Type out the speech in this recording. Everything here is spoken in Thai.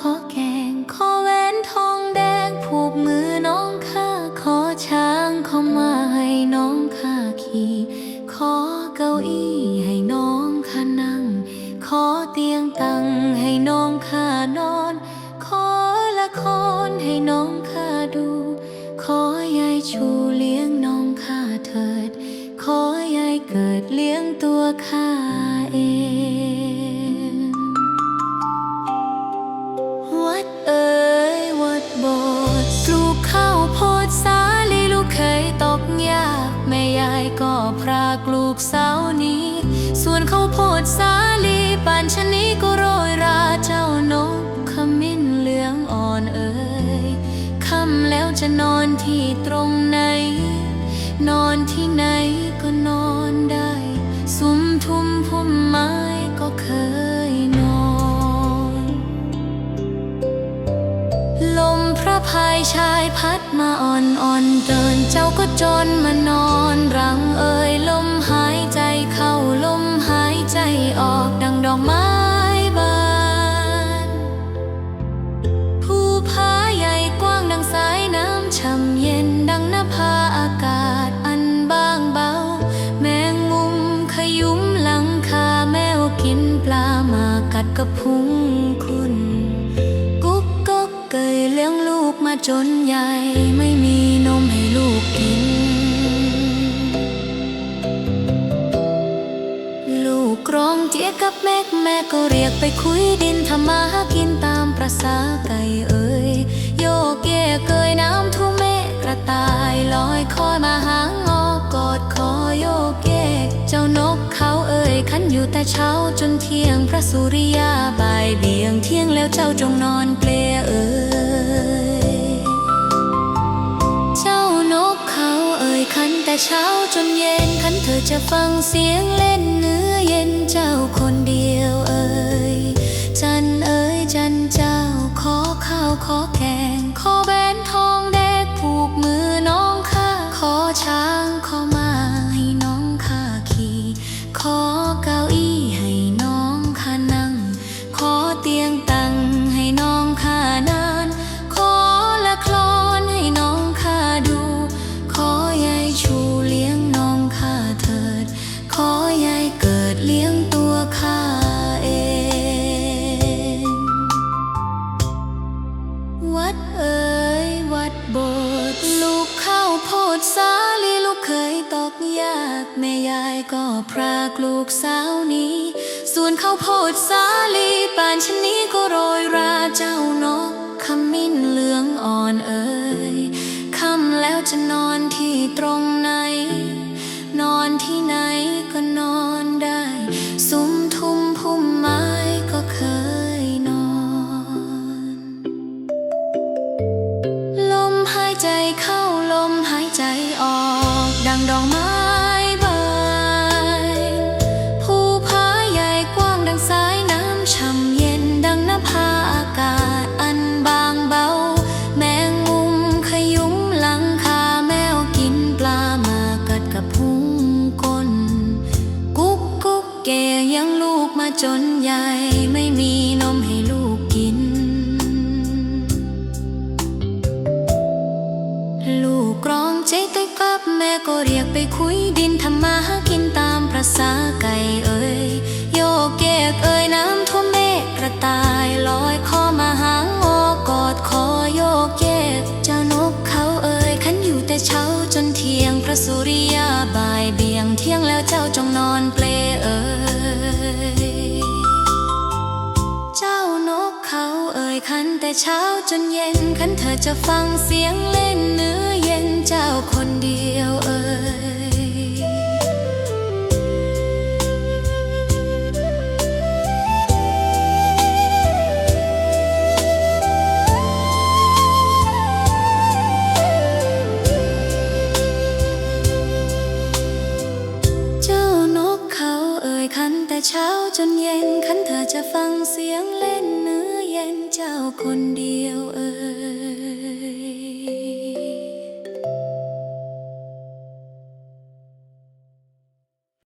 ขอแกงขอแหวนทองแดงผูกมือน้องข้าขอช้างขอมาให้น้องข้าขี่ขอเก้าอี้ให้น้องข้านั่ง ขอเตียงตั้งให้น้องข้านอน ขอละครให้น้องข้าดู ขอยายชูเลี้ยงน้องข้าเถิด โพดสาลีป่านชนี้ก็โรยราเจ้านกขมิ้นเหลืองอ่อนเอ๋ยค่ำแล้วจะนอนที่ตรงไหน นอนที่ไหนก็นอนได้ สุมทุ่มพุ่มไม้ก็เคยนอน ลมพระพายชายพัดมาอ่อนอ่อนเดินเจ้าก็จนมานอนรังเอ่ยลมหายใจเข้าลม อกดังดอไม้บานภูผาใหญ่กว้างดังสายน้ำช่ำเย็นดังหน้าผาอากาศอันบางเบา แมงมุมขยุ้มหลังคาแมวกินปลามากัดกระพุ้งคุณ กุ๊กก๊อกเกยเลี้ยงลูกมาจนใหญ่ไม่มีนมให้ลูกกิน เจี๊ยกับแม่แม่ก็เรียกไปคุยดินทำมาหากินตามประษาไก่เอ่ยโยกเยกเกยน้ำทุ่มเมกระต่ายลอยคอยมาหางอกอดคอโยกเยกเจ้านกเขาเอ่ยขันอยู่แต่เช้าจนเที่ยงพระสุริยาบ่ายเบี่ยงเที่ยงแล้วเจ้าจงนอนเปลเอ่ยเจ้านกเขาเอ่ยคันแต่เช้าจนเย็นคันเธอจะฟังเสียงเล่น เย็นเจ้าคนเดียวเอ่ยจันเอ่ยจันเจ้าขอข้าวขอแกากแม่ยายก็พรากลูกสาวนี้ ส่วนข้าวโพดสาลีป่านชนี้ก็โรยราเจ้านกขมิ้นเหลืองอ่อน จนใหญ่ไม่มีนมให้ลูกกิน ลูกร้องใจตุ้ยกับแม่ก็เรียกไปคุยดินทำมาหากินตามประษาไก่เอ่ยโยกเกกเอ่ยน้ำท่วมเมฆกระต่ายลอยคอมาหางอกอดคอโยกเยกเจ้านกเขาเอ่ยขันอยู่แต่เช้า คันแต่เช้าจนเย็น คันเธอจะฟังเสียงเล่นเนื้อเย็นเจ้าคนเดียวเอ่ยเช้าจนเย็น คันเธอจะฟังเสียง จ้าคนเดียวเออ